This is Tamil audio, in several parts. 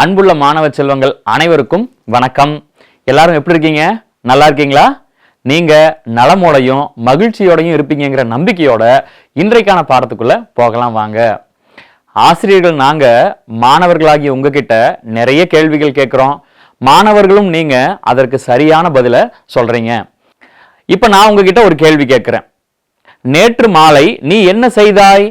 அன்புள்ள மாணவ செல்வங்கள் அனைவருக்கும் வணக்கம். எல்லாரும் எப்படி இருக்கீங்க? நல்லா இருக்கீங்களா? நீங்க நலமோடையும் மகிழ்ச்சியோடையும் இருப்பீங்கங்கிற நம்பிக்கையோட இன்றைக்கான பாடத்துக்குள்ள போகலாம் வாங்க. ஆசிரியர்கள் நாங்க மாணவர்களாகிய உங்ககிட்ட நிறைய கேள்விகள் கேட்குறோம். மாணவர்களும் நீங்க அதற்கு சரியான பதிலை சொல்றீங்க. இப்ப நான் உங்ககிட்ட ஒரு கேள்வி கேட்குறேன். நேற்று மாலை நீ என்ன செய்தாய்?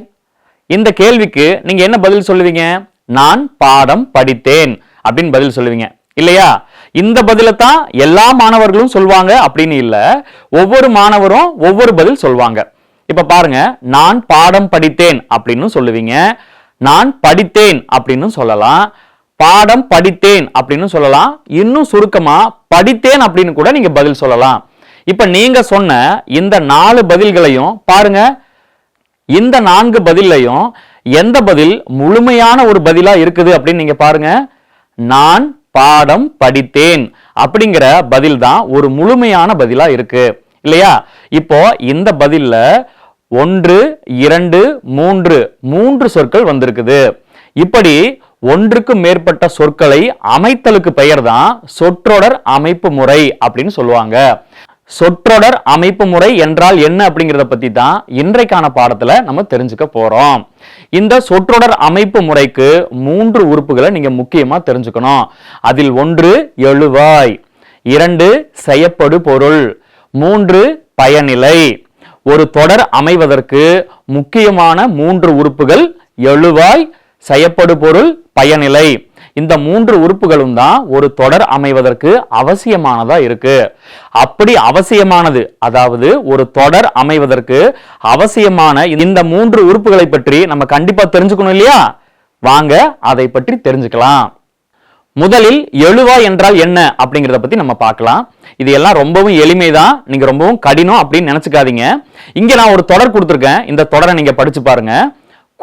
இந்த கேள்விக்கு நீங்க என்ன பதில் சொல்லுவீங்க? நான் பாடம் படித்தேன் அப்படின்னு பதில் சொல்லுவீங்க. இல்லையா? இந்த பதிலை தான் எல்லா மாணவர்களும் சொல்வாங்க அப்படின்னு இல்லை. ஒவ்வொரு மாணவரும் ஒவ்வொரு பதில் சொல்வாங்க. இப்ப பாருங்க நான் பாடம் படித்தேன் அப்படின்னு சொல்லுவீங்க. நான் படித்தேன் அப்படின்னு சொல்லலாம். பாடம் படித்தேன் அப்படின்னு சொல்லலாம். இன்னும் சுருக்கமா படித்தேன் அப்படின்னு கூட நீங்க பதில் சொல்லலாம். இப்ப நீங்க சொன்ன இந்த நாலு பதில்களையும் பாருங்க. இந்த நான்கு பதிலையும் எந்த பதில் முழுமையான ஒரு பதிலா இருக்குது அப்படின்னு நீங்க பாருங்க. நான் பாடம் படித்தேன் அப்படிங்கிற பதில் தான் ஒரு முழுமையான பதிலா இருக்கு. இல்லையா? இப்போ இந்த பதில்ல ஒன்று இரண்டு மூன்று மூன்று சொற்கள் வந்திருக்குது. இப்படி ஒன்றுக்கு மேற்பட்ட சொற்களை அமைத்தலுக்கு பெயர் தான் சொற்றொடர் அமைப்பு முறை அப்படின்னு சொல்லுவாங்க. சொற்றொடர் அமைப்பு முறை என்றால் என்ன அப்படிங்கிறத பத்தி தான் இன்றைக்கான பாடத்துல நம்ம தெரிஞ்சுக்க போறோம். இந்த சொற்றொடர் அமைப்பு முறைக்கு மூன்று உறுப்புகளை நீங்க முக்கியமா தெரிஞ்சுக்கணும். அதில் ஒன்று எழுவாய். இரண்டு செயப்படு பொருள். மூன்று பயனிலை. ஒரு தொடர் அமைவதற்கு முக்கியமான மூன்று உறுப்புகள் எழுவாய் செய்யப்படு பொருள் பயனிலை. இந்த மூன்று உறுப்புகளும் தான் ஒரு தொடர் அமைவதற்கு அவசியமானதா இருக்கு. அப்படி அவசியமானது அதாவது ஒரு தொடர் அமைவதற்கு அவசியமான இந்த மூன்று உறுப்புகளை பற்றி நம்ம கண்டிப்பா தெரிஞ்சுக்கணும் இல்லையா? வாங்க அதை பற்றி தெரிஞ்சுக்கலாம். முதலில் எழுவா என்றால் என்ன அப்படிங்கிறத பத்தி நம்ம பார்க்கலாம். இது எல்லாம் ரொம்பவும் எளிமைதான். நீங்க ரொம்பவும் கடினம் அப்படின்னு நினைச்சுக்காதீங்க. இங்க நான் ஒரு தொடர் கொடுத்துருக்கேன். இந்த தொடரை நீங்க படிச்சு பாருங்க.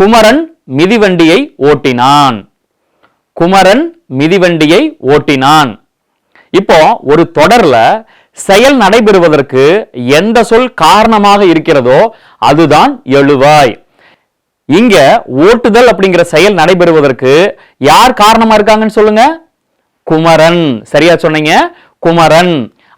குமரன் மிதிவண்டியை ஓட்டினான். குமரன் மிதிவண்டியை ஓட்டினான். இப்போ ஒரு தொடர்ல செயல் நடைபெறுவதற்கு எந்த சொல் காரணமாக இருக்கிறதோ அதுதான் எழுவாய். இங்க ஓட்டுதல் அப்படிங்கிற செயல் நடைபெறுவதற்கு யார் காரணமா இருக்காங்கன்னு சொல்லுங்க? குமரன். சரியா சொன்னீங்க? குமரன்.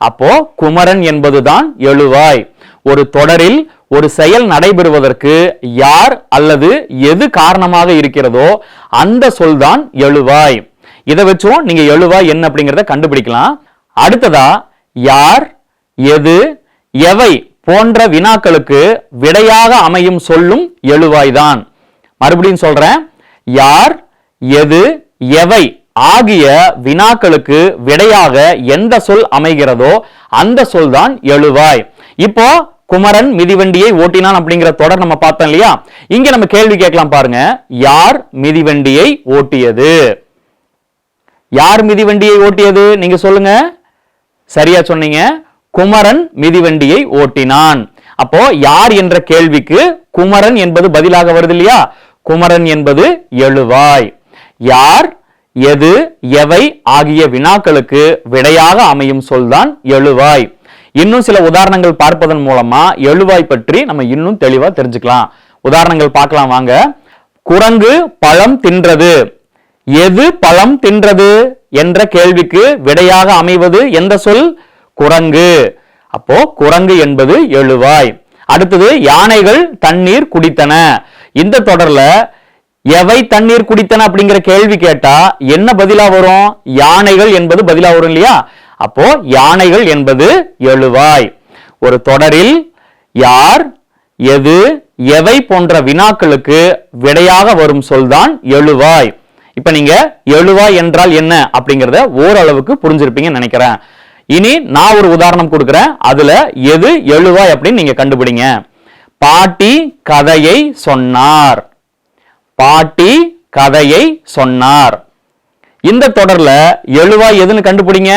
அப்போ குமரன் என்பதுதான் எழுவாய். ஒரு தொடரில் ஒரு செயல் நடைபெறுவதற்கு யார் அல்லது எது காரணமாக இருக்கிறதோ அந்த சொல்தான் எழுவாய். இதை வச்சும் நீங்க எழுவாய் என்ன அப்படிங்கிறத கண்டுபிடிக்கலாம். அடுத்ததா யார் எது எவை போன்ற வினாக்களுக்கு விடையாக அமையும் சொல்லும் எழுவாய்தான். மறுபடியும் சொல்றேன். யார் எது எவை ஆகிய வினாக்களுக்கு விடையாக எந்த சொல் அமைகிறதோ அந்த சொல் தான் எழுவாய். இப்போ குமரன் மிதிவண்டியை ஓட்டினான் அப்படிங்கிற தொடர் நம்ம பார்த்தோம் இல்லையா? இங்க நம்ம கேள்வி கேட்கலாம் பாருங்க. யார் மிதிவண்டியை ஓட்டியது? யார் மிதிவண்டியை ஓட்டியது? நீங்க சொல்லுங்க. சரியா சொன்னீங்க. குமரன் மிதிவண்டியை ஓட்டினான். அப்போ யார் என்ற கேள்விக்கு குமரன் என்பது பதிலாக வருது இல்லையா? குமரன் என்பது எழுவாய். யார் எது எவை ஆகிய வினாக்களுக்கு விடையாக அமையும் சொல்தான் எழுவாய். இன்னும் சில உதாரணங்கள் பார்ப்பதன் மூலமா எழுவாய் பற்றி நம்ம இன்னும் தெளிவா தெரிஞ்சுக்கலாம். உதாரணங்கள் பார்க்கலாம் வாங்க. குரங்கு பழம் தின்றது. எது பழம் தின்றது என்ற கேள்விக்கு விடையாக அமைவது எந்த சொல் குரங்கு. அப்போ குரங்கு என்பது எழுவாய். அடுத்தது யானைகள் தண்ணீர் குடித்தன. இந்த தொடர்ல எவை தண்ணீர் குடித்தன அப்படிங்கிற கேள்வி கேட்டா என்ன பதிலா வரும்? யானைகள் என்பது பதிலா வரும் இல்லையா? அப்போ யானைகள் என்பது எழுவாய். ஒரு தொடரில் யார் எது எவை போன்ற வினாக்களுக்கு விடையாக வரும் சொல்தான் எழுவாய். இப்ப நீங்க எழுவாய் என்றால் என்ன அப்படிங்கறத ஓரளவுக்கு புரிஞ்சிருப்பீங்கன்னு நினைக்கிறேன். இனி நான் ஒரு உதாரணம் கொடுக்குறேன். அதுல எது எழுவாய் அப்படின்னு நீங்க கண்டுபிடிங்க. பாட்டி கதையை சொன்னார். பாட்டி கதையை சொன்னார். இந்த தொடர்ல எழுவாய் எதுன்னு கண்டுபிடிங்க.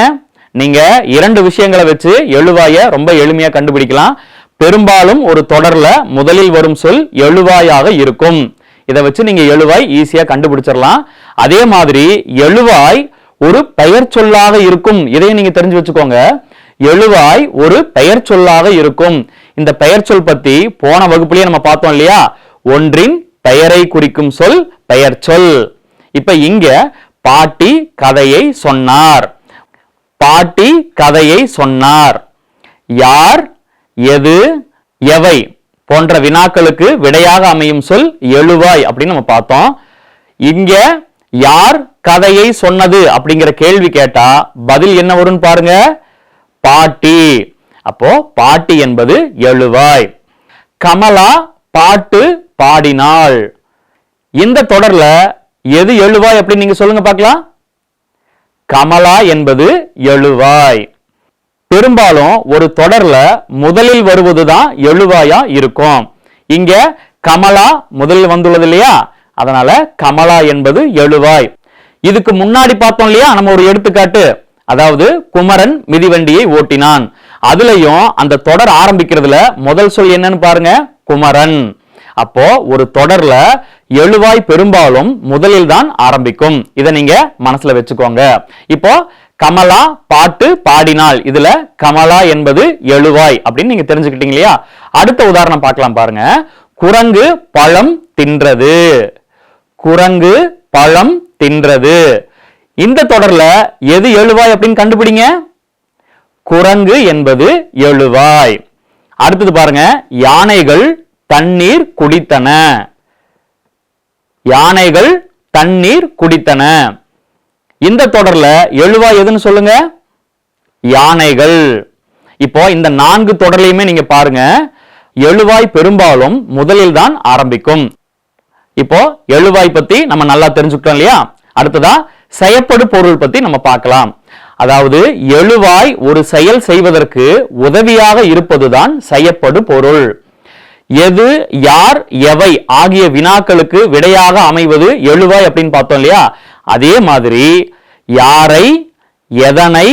நீங்க இரண்டு விஷயங்களை வச்சு எழுவாய ரொம்ப எளிமையா கண்டுபிடிக்கலாம். பெரும்பாலும் ஒரு தொடர்ல முதலில் வரும் சொல் எழுவாயாக இருக்கும். இதை வச்சு நீங்க எழுவாய் ஈஸியா கண்டுபிடிச்சிடலாம். அதே மாதிரி எழுவாய் ஒரு பெயர் சொல்லாக இருக்கும். இதையும் நீங்க தெரிஞ்சு வச்சுக்கோங்க. எழுவாய் ஒரு பெயர் சொல்லாக இருக்கும். இந்த பெயர் சொல் பத்தி போன வகுப்புலயே நம்ம பார்த்தோம் இல்லையா? ஒன்றின் பெயரை குறிக்கும் சொல் பெயர் சொல். இப்ப இங்க பாட்டி கதையை சொன்னார். பாட்டி கதையை சொன்னார். யார் எது எவை போன்ற வினாக்களுக்கு விடையாக அமையும் சொல் எழுவாய் அப்படின்னு நம்ம பார்த்தோம். இங்க யார் கதையை சொன்னது அப்படிங்கிற கேள்வி கேட்டா பதில் என்ன வரும்னு பாருங்க. பாட்டி. அப்போ பாட்டி என்பது எழுவாய். கமலா பாட்டு பாடினாள். இந்த தொடர்ல எது எழுவாய் அப்படின்னு நீங்க சொல்லுங்க பார்க்கலாம். கமலா என்பது எழுவாய். பெரும்பாலும் ஒரு தொடர்ல முதலில் வருவதுதான் எழுவாயா இருக்கும். இங்க கமலா முதலில் வந்துள்ளது இல்லையா? அதனால கமலா என்பது எழுவாய். இதுக்கு முன்னாடி பார்த்தோம் இல்லையா? நம்ம ஒரு எடுத்துக்காட்டு. அதாவது குமரன் மிதிவண்டியை ஓட்டினான். அதுலயும் அந்த தொடர் ஆரம்பிக்கிறதுல முதல் சொல் என்னன்னு பாருங்க. குமரன். அப்போ ஒரு தொடர்ல எழுவாய் பெரும்பாலும் முதலில் தான் ஆரம்பிக்கும். இதை நீங்க மனசுல வச்சுக்கோங்க. இப்போ கமலா பாட்டு பாடினால் இதுல கமலா என்பது எழுவாய் அப்படின்னு நீங்க தெரிஞ்சுக்கிட்டீங்க இல்லையா? அடுத்த உதாரணம் பார்க்கலாம் பாருங்க. குரங்கு பழம் தின்றது. குரங்கு பழம் தின்றது. இந்த தொடர்ல எது எழுவாய் அப்படின்னு கண்டுபிடிங்க? குரங்கு என்பது எழுவாய். அடுத்தது பாருங்க. யானைகள் தண்ணீர் குடித்தன. யானைகள் தண்ணீர் குடித்தன. இந்த தொடர்ல எழுவாய் எதுன்னு சொல்லுங்க? யானைகள். இப்போ இந்த நான்கு தொடர்லையுமே நீங்க பாருங்க. எழுவாய் பெரும்பாலும் முதலில் தான் ஆரம்பிக்கும். இப்போ எழுவாய் பத்தி நம்ம நல்லா தெரிஞ்சுக்கிட்டோம் இல்லையா? அடுத்ததா செயப்படு பொருள் பத்தி நம்ம பார்க்கலாம். அதாவது எழுவாய் ஒரு செயல் செய்வதற்கு உதவியாக இருப்பதுதான் செயப்படு பொருள். எது யார் எவை ஆகிய வினாக்களுக்கு விடையாக அமைவது எழுவாய் அப்படின்னு பார்த்தோம் இல்லையா? அதே மாதிரி யாரை எதனை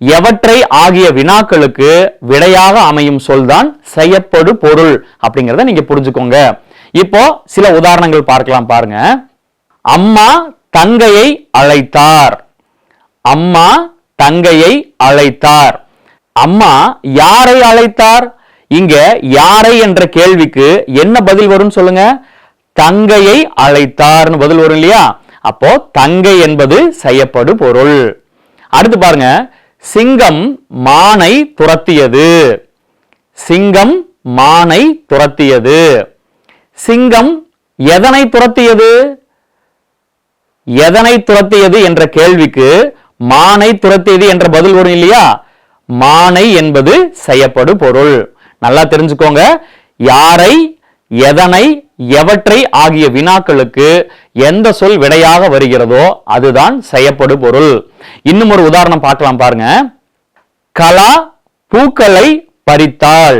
எவற்றை ஆகிய வினாக்களுக்கு விடையாக அமையும் சொல்தான் செய்யப்படு பொருள் அப்படிங்கிறத நீங்க புரிஞ்சுக்கோங்க. இப்போ சில உதாரணங்கள் பார்க்கலாம் பாருங்க. அம்மா தங்கையை அழைத்தார். அம்மா தங்கையை அழைத்தார். அம்மா யாரை அழைத்தார்? இங்க யாரை என்ற கேள்விக்கு என்ன பதில் வரும் சொல்லுங்க? தங்கையை அழைத்தார்னு பதில் வரும் இல்லையா? அப்போ தங்கை என்பது செய்யப்படு பொருள். அடுத்து பாருங்க. சிங்கம் மானை துரத்தியது. சிங்கம் மானை துரத்தியது. சிங்கம் எதனை துரத்தியது? எதனை துரத்தியது என்ற கேள்விக்கு மானை துரத்தியது என்ற பதில் வரும் இல்லையா? மானை என்பது செய்யப்படு பொருள். நல்லா தெரிஞ்சுக்கோங்க. யாரை எதனை எவற்றை ஆகிய வினாக்களுக்கு எந்த சொல் விடையாக வருகிறதோ அதுதான் செய்யப்படு பொருள். இன்னும் ஒரு உதாரணம் பார்க்கலாம் பாருங்க. கலா பூக்களை பறித்தாள்.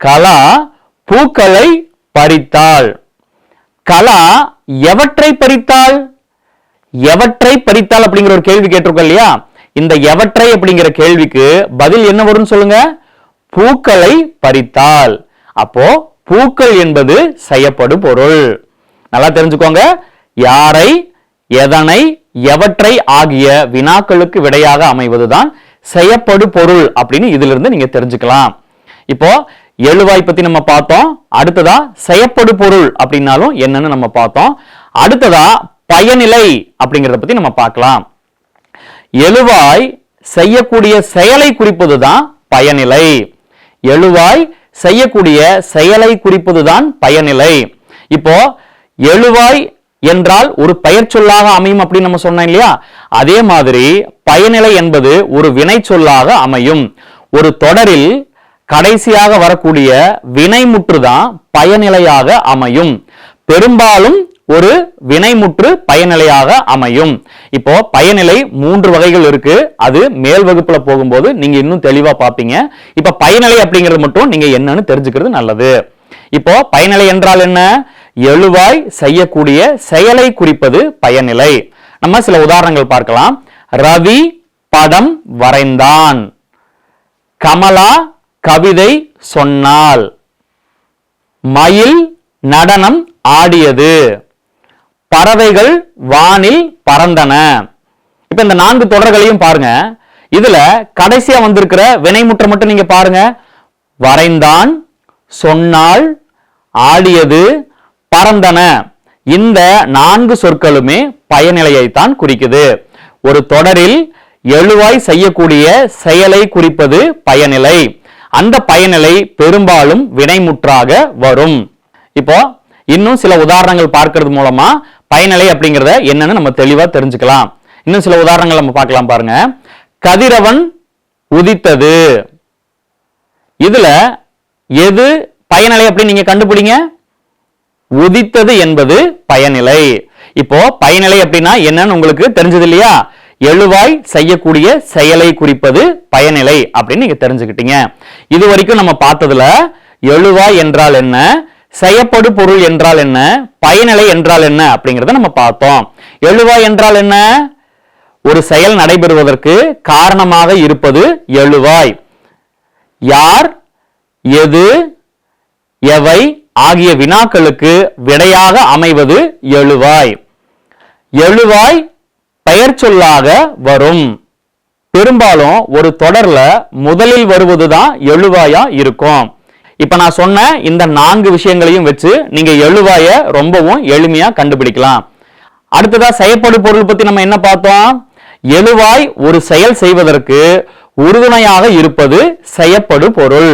கலா பூக்களை பறித்தாள். கலா எவற்றை பறித்தாள்? எவற்றை பறித்தாள் அப்படிங்கிற ஒரு கேள்வி கேட்டிருக்கோம் இல்லையா? இந்த எவற்றை அப்படிங்கிற கேள்விக்கு பதில் என்ன வரும்னு சொல்லுங்க? பூக்களை பறித்தாள் அப்போ பூக்கள் என்பது செய்யப்படு பொருள். நல்லா தெரிஞ்சுக்கோங்க. யாரை எதனை எவற்றை ஆகிய வினாக்களுக்கு விடையாக அமைவதுதான் செய்யப்படு பொருள் அப்படின்னு இதுல இருந்து நீங்க தெரிஞ்சுக்கலாம். இப்போ எழுவாய் பத்தி நம்ம பார்த்தோம். அடுத்ததா செய்யப்படு பொருள் அப்படின்னாலும் என்னன்னு நம்ம பார்த்தோம். அடுத்ததா பயனிலை அப்படிங்கறத பத்தி நம்ம பார்க்கலாம். எழுவாய் செய்யக்கூடிய செயலை குறிப்பதுதான் பயனிலை. எழுவாய் செய்யக்கூடிய செயலை குறிப்பதுதான் பயனிலை. இப்போ எழுவாய் என்றால் ஒரு பெயர் சொல்லாக அமையும் அப்படின்னு நம்ம சொன்னோம் இல்லையா? அதே மாதிரி பயனிலை என்பது ஒரு வினை சொல்லாக அமையும். ஒரு தொடரில் கடைசியாக வரக்கூடிய வினைமுற்று தான் பயனிலையாக அமையும். பெரும்பாலும் ஒரு வினைமுற்று பயனிலையாக அமையும். இப்போ பயனிலை மூன்று வகைகள் இருக்கு. அது மேல் வகுப்புல போகும்போது நீங்க இன்னும் தெளிவா பார்ப்பீங்க இப்ப பயனிலை அப்படிங்கிறது மட்டும் நீங்க என்னன்னு தெரிஞ்சுக்கிறது நல்லது. இப்போ பயனிலை என்றால் என்ன? எழுவாய் செய்யக்கூடிய செயலை குறிப்பது பயனிலை. நம்ம சில உதாரணங்கள் பார்க்கலாம். ரவி படம் வரைந்தான். கமலா கவிதை சொன்னால் மயில் நடனம் ஆடியது. பறவைகள் வானில் பறந்தன. இப்ப இந்த நான்கு தொடர்களையும் பாருங்க. இதுல கடைசியா வந்திருக்கிற வினைமுற்றை மட்டும் நீங்க பாருங்க. வரைந்தான் சொன்னால் ஆடியது பறந்தன. இந்த நான்கு சொற்களுமே பயனிலையைத்தான் குறிக்குது. ஒரு தொடரில் எழுவாய் செய்யக்கூடிய செயலை குறிப்பது பயனிலை. அந்த பயனிலை பெரும்பாலும் வினைமுற்றாக வரும். இப்போ இன்னும் சில உதாரணங்கள் பார்க்கிறது மூலமா பயனிலை அப்படிங்கறத என்னன்னு நம்ம தெளிவா தெரிஞ்சுக்கலாம். இன்னும் சில உதாரணங்கள் நம்ம பார்க்கலாம் பாருங்க. கதிரவன் உதித்தது. இதுல எது பயனிலை அப்படின்னு நீங்க கண்டுபிடிங்க? உதித்தது என்பது பயனிலை. இப்போ பயனிலை அப்படின்னா என்னன்னு உங்களுக்கு தெரிஞ்சது இல்லையா? எழுவாய் செய்யக்கூடிய செயலை குறிப்பது பயனிலை அப்படின்னு நீங்க தெரிஞ்சுக்கிட்டீங்க. இது வரைக்கும் நம்ம பார்த்ததுல எழுவாய் என்றால் என்ன? செய்யப்படு பொருள் என்றால் என்ன? பயனிலை என்றால் என்ன? அப்படிங்கிறத நம்ம பார்த்தோம். எழுவாய் என்றால் என்ன? ஒரு செயல் நடைபெறுவதற்கு காரணமாக இருப்பது எழுவாய். யார் எது எவை ஆகிய வினாக்களுக்கு விடையாக அமைவது எழுவாய். எழுவாய் பெயர் சொல்லாக வரும். பெரும்பாலும் ஒரு தொடர்ல முதலில் வருவதுதான் எழுவாயா இருக்கும். இப்போ நான் சொன்ன இந்த நான்கு விஷயங்களையும் வச்சு நீங்க எழுவாய ரொம்பவும் எளிமையா கண்டுபிடிக்கலாம். அடுத்ததா செயற்படு பொருள் பத்தி நம்ம என்ன பார்த்தோம்? எழுவாய் ஒரு செயல் செய்வதற்கு உறுதுணையாக இருப்பது செயப்படு பொருள்.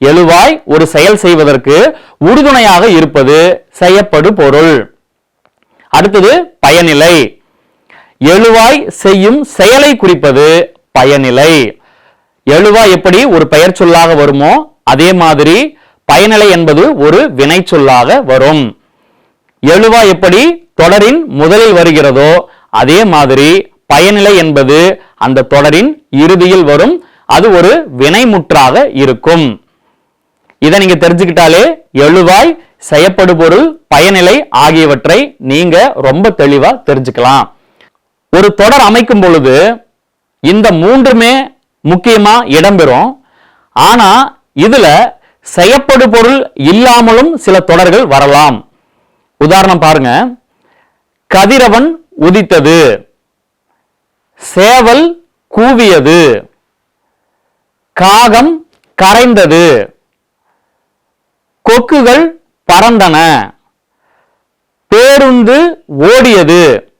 எழுவாய் ஒரு செயல் செய்வதற்கு உறுதுணையாக இருப்பது செயப்படு பொருள். அடுத்தது பயனிலை. எழுவாய் செய்யும் செயலை குறிப்பது பயனிலை. எழுவாய் எப்படி ஒரு பெயர் சொல்லாக வருமோ அதே மாதிரி பயனிலை என்பது ஒரு வினை சொல்லாக வரும். எழுவா எப்படி தொடரின் முதலில் வருகிறதோ அதே மாதிரி பயனிலை என்பது அந்த தொடரின் இறுதியில் வரும். அது ஒரு வினைமுற்றாக இருக்கும். இதை நீங்க தெரிஞ்சுக்கிட்டாலே எழுவாய் செயப்படு பொருள் பயனிலை ஆகியவற்றை நீங்க ரொம்ப தெளிவா தெரிஞ்சுக்கலாம். ஒரு தொடர் அமைக்கும் பொழுது இந்த மூன்றுமே முக்கியமா இடம்பெறும் ஆனா இதுல செயப்படு பொருள் இல்லாமலும் சில தொடர்கள் வரலாம். உதாரணம் பாருங்க. கதிரவன் உதித்தது. சேவல் கூவியது. காகம் கரைந்தது. கொக்குகள் பறந்தன. பேருந்து ஓடியது.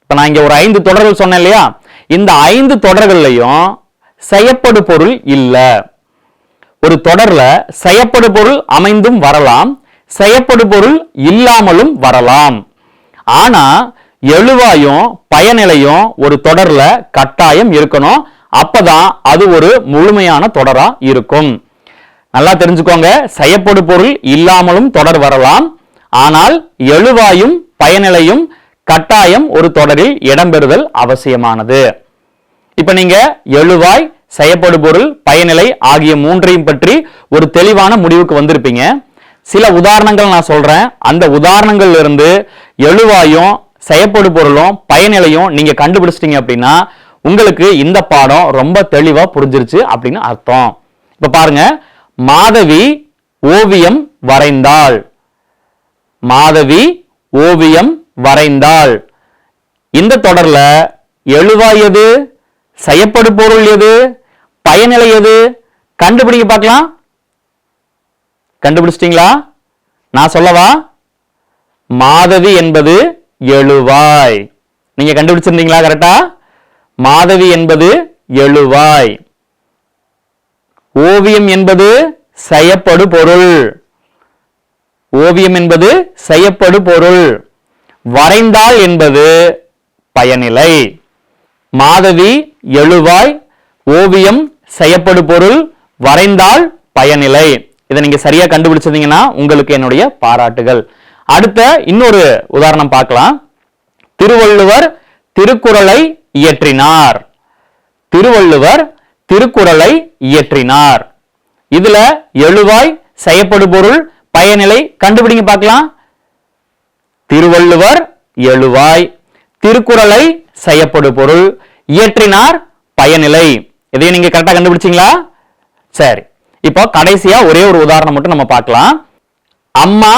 இப்ப நான் இங்க ஒரு ஐந்து தொடர்கள் சொன்னேன் இல்லையா? இந்த ஐந்து தொடர்கள்லையும் செயப்படு பொருள் இல்லை. ஒரு தொடர்ல செயப்படு பொருள் அமைந்தும் வரலாம் செயப்படு பொருள் இல்லாமலும் வரலாம். ஆனா எழுவாயும் பயனிலையும் ஒரு தொடர்ல கட்டாயம் இருக்கணும். அப்பதான் அது ஒரு முழுமையான தொடரா இருக்கும். நல்லா தெரிஞ்சுக்கோங்க செயப்படு பொருள் இல்லாமலும் தொடர் வரலாம். ஆனால் எழுவாயும் பயனிலையும் கட்டாயம் ஒரு தொடரில் இடம்பெறுதல் அவசியமானது. இப்ப நீங்க எழுவாய் செயப்படு பொருள் பயனிலை ஆகிய மூன்றையும் பற்றி ஒரு தெளிவான முடிவுக்கு வந்திருப்பீங்க. சில உதாரணங்கள் நான் சொல்றேன். அந்த உதாரணங்கள்ல இருந்து எழுவாயும் செயப்படு பொருளும் பயனிலையும் நீங்க கண்டுபிடிச்சிட்டீங்க அப்படின்னா உங்களுக்கு இந்த பாடம் ரொம்ப தெளிவா புரிஞ்சிருச்சு அப்படின்னு அர்த்தம். இப்ப பாருங்க. மாதவி ஓவியம் வரைந்தாள். மாதவி ஓவியம் வரைந்தாள். இந்த தொடர்ல எழுவாயது எது? செயப்படு பொருள் எது? பயனிலை எது? கண்டுபிடிக்க பார்க்கலாம். கண்டுபிடிச்சிட்டீங்களா? நான் சொல்லவா? மாதவி என்பது எழுவாய். நீங்க கண்டுபிடிச்சிருந்தீங்களா கரெக்டா மாதவி என்பது எழுவாய். ஓவியம் என்பது செய்யப்படு பொருள். ஓவியம் என்பது செய்யப்படு பொருள். வரைந்தால் என்பது பயனிலை. மாதவி எழுவாய் ஓவியம் செய்யப்படு பொருள் வரைந்தால் பயனிலை இதை நீங்க சரியா கண்டுபிடிச்சதீங்கன்னா உங்களுக்கு என்னுடைய பாராட்டுகள். அடுத்த இன்னொரு உதாரணம் பார்க்கலாம். திருவள்ளுவர் திருக்குறளை இயற்றினார். திருவள்ளுவர் திருக்குறளை இயற்றினார். இதுல எழுவாய் செய்யப்படு பொருள் பயனிலை கண்டுபிடிங்க பார்க்கலாம். திருவள்ளுவர் எழுவாய் திருக்குறளை செய்யப்படு பொருள் இயற்றினார் பயனிலை. இதையும் நீங்க கரெக்டா கண்டுபிடிச்சிங்களா? சரி. இப்போ கடைசியா ஒரே ஒரு உதாரணம் மட்டும் நம்ம பார்க்கலாம். அம்மா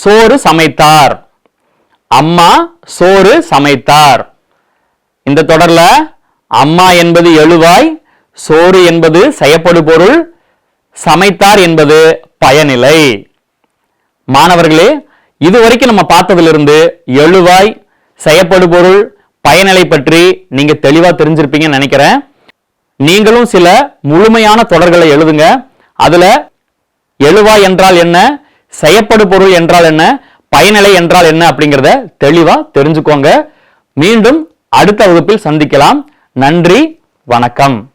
சோறு சமைத்தார். அம்மா சோறு சமைத்தார். இந்த தொடர்ல அம்மா என்பது எழுவாய் சோறு என்பது செய்யப்படு பொருள் சமைத்தார் என்பது பயனிலை. மாணவர்களே இது வரைக்கும் நம்ம பார்த்ததிலிருந்து எழுவாய் செயப்படுபொருள் பயனிலை பற்றி நீங்க தெளிவா தெரிஞ்சிருப்பீங்கன்னு நினைக்கிறேன். நீங்களும் சில முழுமையான தொடர்களை எழுதுங்க. அதுல எழுவா என்றால் என்ன செய்யப்படு பொருள் என்றால் என்ன பயனிலை என்றால் என்ன அப்படிங்கிறத தெளிவா தெரிஞ்சுக்கோங்க. மீண்டும் அடுத்த வகுப்பில் சந்திக்கலாம். நன்றி வணக்கம்.